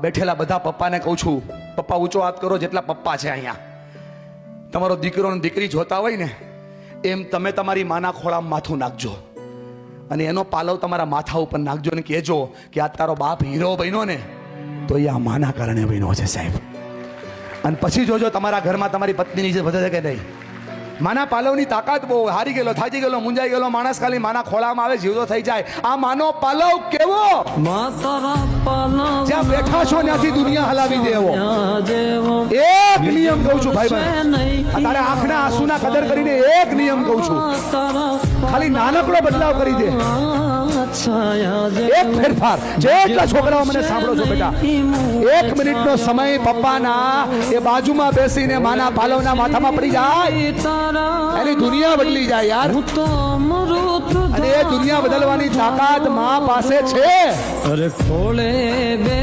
બેઠેલા બધા પપ્પાને કહું છું, પપ્પા ઊંચો હાથ કરો જેટલા પપ્પા છે અહીંયા. તમારો દીકરો અને દીકરી જોતા હોય ને, એમ તમે તમારી માના ખોળામાં માથું નાખજો. અને એનો પાલવ તમારા માથા ઉપર નાખજો અને કહેજો કે આ તારો બાપ હીરો બન્યો ને, તો એ આ માના કારણે બન્યો છે સાહેબ. અને પછી જોજો તમારા ઘરમાં તમારી પત્નીની જે વધે છે કે નહીં. માના પાલવની તાકાત બહુ હારી ગયેલો થાજી ગયેલો મુંજાઈ ગયેલો માણસ ખાલી માના ખોળામાં આવે જીવતો થઈ જાય. આ માનો પાલવ કેવો? જ્યાં બેઠા છો ત્યાંથી દુનિયા હલાવી દેવો નિયમ કહું છું ભાઈ ભાઈ તારે આંખના આંસુના કદર કરીને એક નિયમ કહું છું. ખાલી નાનકડો બદલાવ કરી દે. એક ફેરફાર. જેટલા છોકરાઓ મને સાંભળો છો, બેટા. એક મિનિટનો સમય પપ્પાના એ બાજુમાં બેસીને માના પાલવના માથામાં પડી જાય. એની દુનિયા બદલી જાય યાર. અને એ દુનિયા બદલવાની તાકાત મા પાસે છે. અરે બે